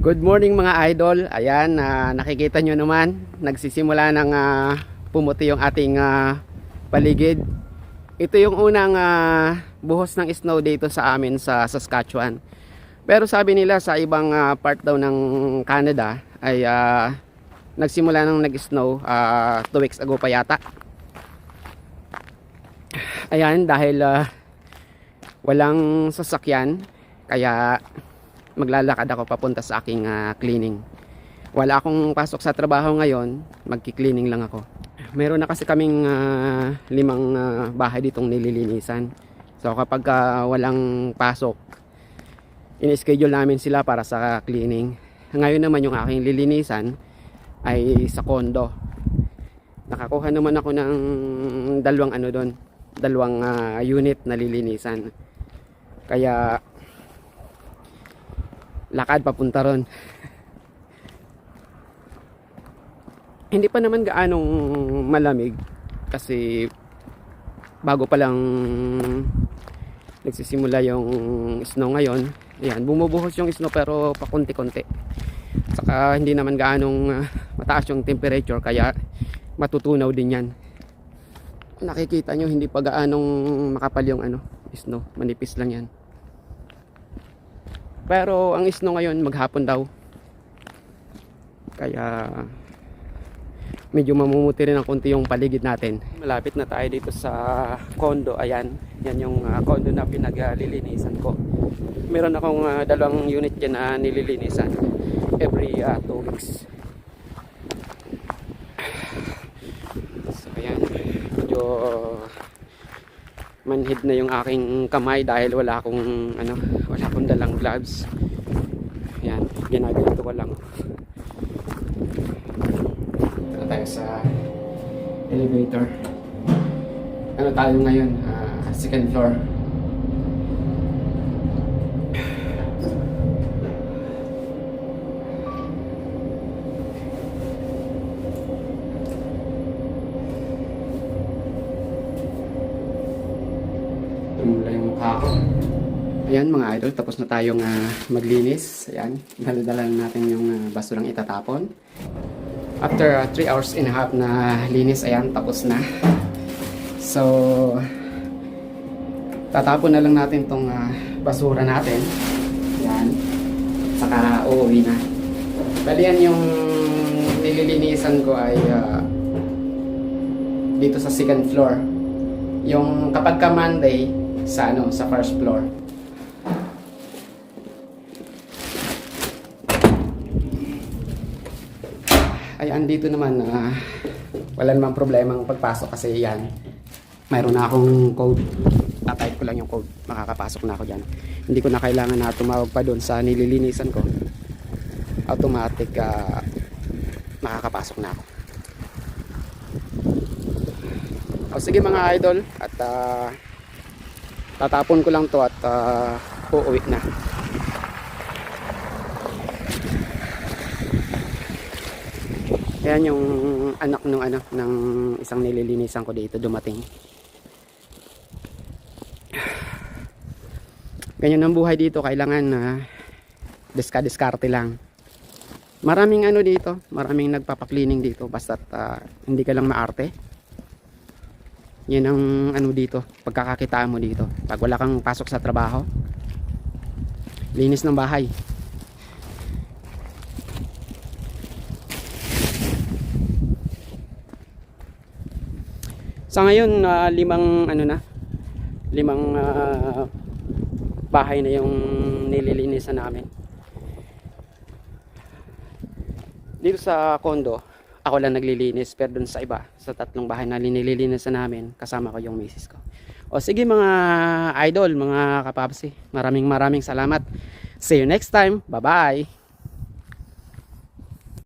Good morning mga idol. Ayan, ah, nakikita nyo naman, nagsisimula ng ah, pumuti yung ating ah, paligid. Ito yung unang ah, buhos ng snow dito sa amin sa Saskatchewan. Pero sabi nila sa ibang ah, part daw ng Canada ay ah, nagsimula nang nag-snow 2 weeks ago pa yata. Ayan, dahil ah, walang sasakyan, kaya maglalakad ako papunta sa aking ah, cleaning. Wala akong pasok sa trabaho ngayon, magki-cleaning lang ako. Meron na kasi kaming ah, limang ah, bahay ditong nililinisan. So kapag ah, walang pasok, in-schedule namin sila para sa cleaning. Ngayon naman yung aking lilinisan ay sa kondo. Nakakuha naman ako ng dalawang ano doon, dalawang ah, unit na lilinisan. Kaya lakad papunta ron. Hindi pa naman gaanong malamig kasi bago pa lang nagsisimula yung snow ngayon. Ayan, bumubuhos yung snow pero pakunti-kunti. Saka hindi naman gaanong ah, mataas yung temperature kaya matutunaw din yan. Nakikita nyo hindi pa gaanong makapal yung ano, snow. Manipis lang yan. Pero ang snow ngayon maghapon daw. Kaya medyo mamumuti rin ang konti yung paligid natin. Malapit na tayo dito sa condo. Ayan, yan yung ah, condo na pinaglilinisan ko. Meron akong ah, dalawang unit dyan na nililinisan every 2 weeks. So ayan, medyo manhid na yung aking kamay dahil wala akong ano, wala akong dalang gloves. Yan, ginaganito ko lang. Ito tayo sa elevator. Ano tayo ngayon? Ah, second floor. Tumula yung mukha ko. Ayan mga idol, tapos na tayong ah, maglinis. Ayan, dala-dala lang natin yung ah, basurang itatapon. After 3 hours and a half na linis, ayan, tapos na. So, tatapon na lang natin tong ah, basura natin. Ayan, saka uuwi na. Bali yan yung nililinisan ko ay ah, dito sa second floor. Yung kapag ka Monday, sa ano, sa first floor. Ay, andito naman na wala namang problema ang pagpasok kasi yan. Mayroon na akong code. Tatype ko lang yung code. Makakapasok na ako dyan. Hindi ko na kailangan na tumawag pa doon sa nililinisan ko. Automatic ah, makakapasok na ako. O sige mga idol at ah, tatapon ko lang to at uh, uuwi na. Ayan yung anak nung ano ng isang nililinisan ko dito dumating. Ganyan ang buhay dito, kailangan na diska-diskarte lang. Maraming ano dito, maraming nagpapa-cleaning dito basta hindi ka lang maarte. Yan ang ano dito, pagkakakitaan mo dito. Pag wala kang pasok sa trabaho, linis ng bahay. Sa ngayon, ah, limang ano na, limang ah, bahay na yung nililinisan namin. Dito sa condo, ako lang naglilinis pero dun sa iba, sa tatlong bahay na nililinisan namin, kasama ko yung misis ko. O sige mga idol, mga kapapsi, maraming maraming salamat. See you next time. Bye-bye.